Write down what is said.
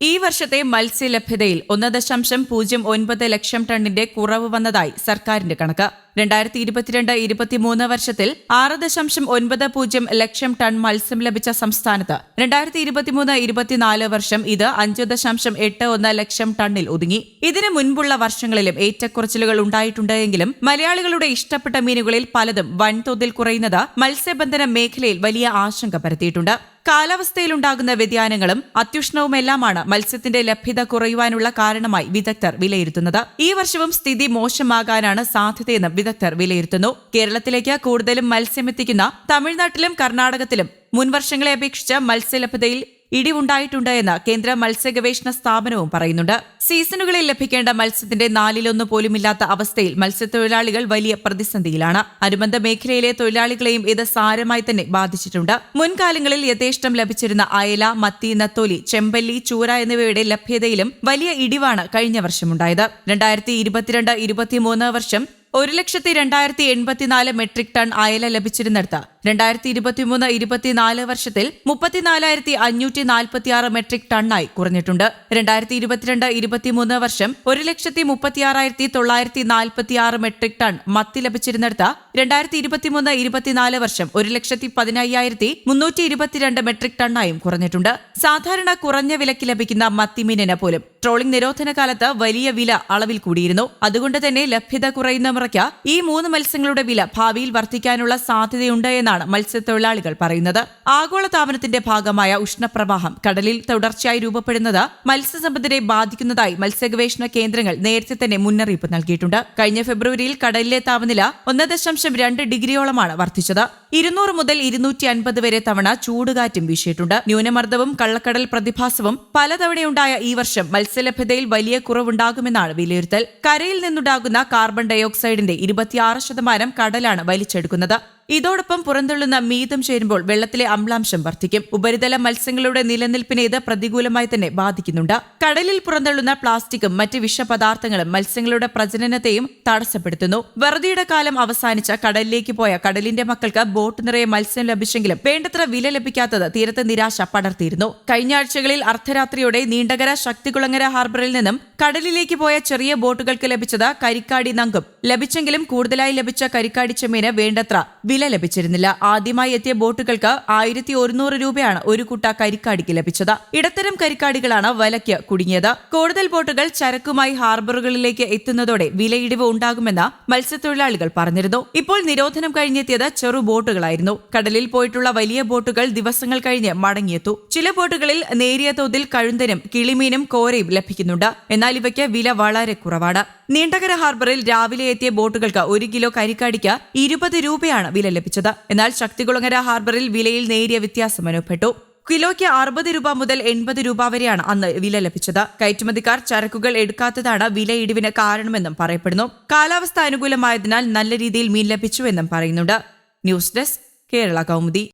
ഈ വർഷത്തെ മത്സ്യലഭ്യതയിൽ ഒന്ന് ദശാംശം പൂജ്യം ഒൻപത് ലക്ഷം ടണ്ണിന്റെ കുറവ് വന്നതായി സർക്കാരിന്റെ കണക്ക്. രണ്ടായിരത്തി ഇരുപത്തിരണ്ട് ഇരുപത്തിമൂന്ന് വർഷത്തിൽ ആറ് ദശാംശം ഒൻപത് പൂജ്യം ലക്ഷം ടൺ മത്സ്യം ലഭിച്ച സംസ്ഥാനത്ത് രണ്ടായിരത്തി ഇരുപത്തിമൂന്ന് ഇരുപത്തിനാല് വർഷം ഇത് അഞ്ച് ദശാംശം എട്ട് ഒന്ന് ലക്ഷം ടണ്ണിൽ ഒതുങ്ങി. ഇതിനു മുൻപുള്ള വർഷങ്ങളിലും ഏറ്റക്കുറച്ചിലുകൾ ഉണ്ടായിട്ടുണ്ടെങ്കിലും മലയാളികളുടെ ഇഷ്ടപ്പെട്ട മീനുകളിൽ പലതും വൻതോതിൽ കുറയുന്നത് മത്സ്യബന്ധന മേഖലയിൽ വലിയ ആശങ്ക പരത്തിയിട്ടുണ്ട്. കാലാവസ്ഥയിലുണ്ടാകുന്ന വ്യതിയാനങ്ങളും അത്യുഷ്ണവുമെല്ലാമാണ് മത്സ്യത്തിന്റെ ലഭ്യത കുറയുവാനുള്ള കാരണമായി വിദഗ്ധർ വിലയിരുത്തുന്നത്. ഈ വർഷവും സ്ഥിതി മോശമാകാനാണ് സാധ്യതയെന്നും വിദഗ്ധർ വിലയിരുത്തുന്നു. കേരളത്തിലേക്ക് കൂടുതലും മത്സ്യമെത്തിക്കുന്ന തമിഴ്നാട്ടിലും കർണാടകത്തിലും മുൻവർഷങ്ങളെ അപേക്ഷിച്ച് മത്സ്യലഭ്യതയിൽ ഇടിവുണ്ടായിട്ടുണ്ട് എന്ന് കേന്ദ്ര മത്സ്യഗവേഷണ സ്ഥാപനവും പറയുന്നുണ്ട്. സീസണുകളിൽ ലഭിക്കേണ്ട മത്സ്യത്തിന്റെ നാലിലൊന്ന് പോലുമില്ലാത്ത അവസ്ഥയിൽ മത്സ്യത്തൊഴിലാളികൾ വലിയ പ്രതിസന്ധിയിലാണ്. അനുബന്ധ മേഖലയിലെ തൊഴിലാളികളെയും ഇത് സാരമായി തന്നെ ബാധിച്ചിട്ടുണ്ട്. മുൻകാലങ്ങളിൽ യഥേഷ്ടം ലഭിച്ചിരുന്ന അയല മത്തി നത്തോലി ചെമ്പല്ലി ചൂര എന്നിവയുടെ ലഭ്യതയിലും വലിയ ഇടിവാണ് കഴിഞ്ഞ വർഷമുണ്ടായത്. രണ്ടായിരത്തി ഇരുപത്തിരണ്ട് ഇരുപത്തിമൂന്ന് വർഷം ഒരു ലക്ഷത്തി രണ്ടായിരത്തി എൺപത്തിനാല് മെട്രിക് ടൺ അയല ലഭിച്ചിരുന്നിടത്ത് രണ്ടായിരത്തി ഇരുപത്തിമൂന്ന് ഇരുപത്തിനാല് വർഷത്തിൽ മുപ്പത്തിനാലായിരത്തി അഞ്ഞൂറ്റി നാൽപ്പത്തിയാറ് മെട്രിക് ടണ്ണായി കുറഞ്ഞിട്ടുണ്ട്. രണ്ടായിരത്തി ഇരുപത്തിരണ്ട് ഇരുപത്തിമൂന്ന് വർഷം ഒരു ലക്ഷത്തി മുപ്പത്തിയാറായിരത്തി തൊള്ളായിരത്തി നാൽപ്പത്തിയാറ് മെട്രിക് ടൺ മത്തി ലഭിച്ചിരുന്നിടത്ത് രണ്ടായിരത്തി ഇരുപത്തിമൂന്ന് ഇരുപത്തിനാല് വർഷം ഒരു ലക്ഷത്തി പതിനയ്യായിരത്തി മുന്നൂറ്റി ഇരുപത്തിരണ്ട് മെട്രിക് ടണ്ണായും കുറഞ്ഞിട്ടുണ്ട്. സാധാരണ കുറഞ്ഞ വിലയ്ക്ക് ലഭിക്കുന്ന മത്തിമീനിന് പോലും ട്രോളിംഗ് നിരോധന കാലത്ത് വലിയ വില അളവിൽ കൂടിയിരുന്നു. അതുകൊണ്ട് തന്നെ ലഭ്യത കുറയുന്ന മുറയ്ക്ക് ഈ മൂന്ന് മത്സ്യങ്ങളുടെ വില ഭാവിയിൽ വർദ്ധിക്കാനുള്ള സാധ്യതയുണ്ട് എന്നാണ് മത്സ്യത്തൊഴിലാളികൾ പറയുന്നത്. ആഗോളതാപനത്തിന്റെ ഭാഗമായ ഉഷ്ണപ്രവാഹം കടലിൽ തുടർച്ചയായി രൂപപ്പെടുന്നത് മത്സ്യസമ്പത്തിനെ ബാധിക്കുന്നതായി മത്സ്യഗവേഷണ കേന്ദ്രങ്ങൾ നേരത്തെ തന്നെ മുന്നറിയിപ്പ് നൽകിയിട്ടുണ്ട്. കഴിഞ്ഞ ഫെബ്രുവരിയിൽ കടലിലെ താപനില ഒന്ന് ദശാംശം രണ്ട് ഡിഗ്രിയോളമാണ് വർദ്ധിച്ചത്. ഇരുന്നൂറ് മുതൽ ഇരുന്നൂറ്റി അൻപത് വരെ തവണ ചൂടുകാറ്റും വീശിയിട്ടുണ്ട്. ന്യൂനമർദ്ദവും കള്ളക്കടൽ പ്രതിഭാസവും പലതവണയുണ്ടായ ഈ വർഷം മത്സ്യലഭ്യതയിൽ വലിയ കുറവുണ്ടാകുമെന്നാണ് വിലയിരുത്തൽ. കരയിൽ നിന്നുണ്ടാകുന്ന കാർബൺ ഡയോക്സൈഡിന്റെ ഇരുപത്തിയാറ് ശതമാനം കടലാണ് വലിച്ചെടുക്കുന്നത്. ഇതോടൊപ്പം പുറന്തള്ളുന്ന മീതം ചേരുമ്പോൾ വെള്ളത്തിലെ അമ്ലാംശം വർദ്ധിക്കും. ഉപരിതല മത്സ്യങ്ങളുടെ നിലനിൽപ്പിനെ ഇത് പ്രതികൂലമായി തന്നെ ബാധിക്കുന്നുണ്ട്. കടലിൽ പുറന്തള്ളുന്ന പ്ലാസ്റ്റിക്കും മറ്റ് വിഷപദാർത്ഥങ്ങളും മത്സ്യങ്ങളുടെ പ്രജനനത്തെയും തടസ്സപ്പെടുത്തുന്നു. വെറുതെയുടെ കാലം അവസാനിച്ച കടലിലേക്ക് പോയ കടലിന്റെ മക്കൾക്ക് ബോട്ട് നിറയെ മത്സ്യം ലഭിച്ചെങ്കിലും വേണ്ടത്ര വില ലഭിക്കാത്തത് തീരത്ത് നിരാശ പടർത്തിയിരുന്നു. കഴിഞ്ഞ ആഴ്ചകളിൽ അർദ്ധരാത്രിയോടെ നീണ്ടകര ശക്തികുളങ്ങര ഹാർബറിൽ നിന്നും കടലിലേക്ക് പോയ ചെറിയ ബോട്ടുകൾക്ക് ലഭിച്ചത് കരിക്കാടി നങ്കും. ലഭിച്ചെങ്കിലും കൂടുതലായി ലഭിച്ച കരിക്കാടി ചെമ്മീന് വേണ്ടത്ര വില ലഭിച്ചിരുന്നില്ല. ആദ്യമായി എത്തിയ ബോട്ടുകൾക്ക് ആയിരത്തി ഒരുന്നൂറ് രൂപയാണ് ഒരു കുട്ട കരിക്കാടിക്ക് ലഭിച്ചത്. ഇടത്തരം കരിക്കാടികളാണ് വലയ്ക്ക് കുടുങ്ങിയത്. കൂടുതൽ ബോട്ടുകൾ ചരക്കുമായി ഹാർബറുകളിലേക്ക് എത്തുന്നതോടെ വിലയിടിവ് ഉണ്ടാകുമെന്ന് മത്സ്യത്തൊഴിലാളികൾ പറഞ്ഞിരുന്നു. ഇപ്പോൾ നിരോധനം കഴിഞ്ഞെത്തിയത് ചെറു ബോട്ടുകളായിരുന്നു. കടലിൽ പോയിട്ടുള്ള വലിയ ബോട്ടുകൾ ദിവസങ്ങൾ കഴിഞ്ഞ് മടങ്ങിയെത്തു. ചില ബോട്ടുകളിൽ നേരിയ തോതിൽ കഴുന്തനും കിളിമീനും കോരയും ലഭിക്കുന്നുണ്ട്. എന്നാൽ ഇവയ്ക്ക് വില വളരെ കുറവാണ്. നീണ്ടകര ഹാർബറിൽ രാവിലെ എത്തിയ ബോട്ടുകൾക്ക് ഒരു കിലോ കരിക്കാടിക്ക് ഇരുപത് രൂപയാണ് വില ലഭിച്ചത്. എന്നാൽ ശക്തികുളങ്ങര ഹാർബറിൽ വിലയിൽ നേരിയ വ്യത്യാസം അനുഭവപ്പെട്ടു. കിലോയ്ക്ക് അറുപത് രൂപ മുതൽ എൺപത് രൂപ വരെയാണ് അന്ന് വില ലഭിച്ചത്. കയറ്റുമതിക്കാർ ചരക്കുകൾ എടുക്കാത്തതാണ് വില ഇടിവിന് കാരണമെന്നും പറയപ്പെടുന്നു. കാലാവസ്ഥ അനുകൂലമായതിനാൽ നല്ല രീതിയിൽ മീൻ ലഭിച്ചുവെന്നും പറയുന്നുണ്ട്. News desk Kerala Kaumudi.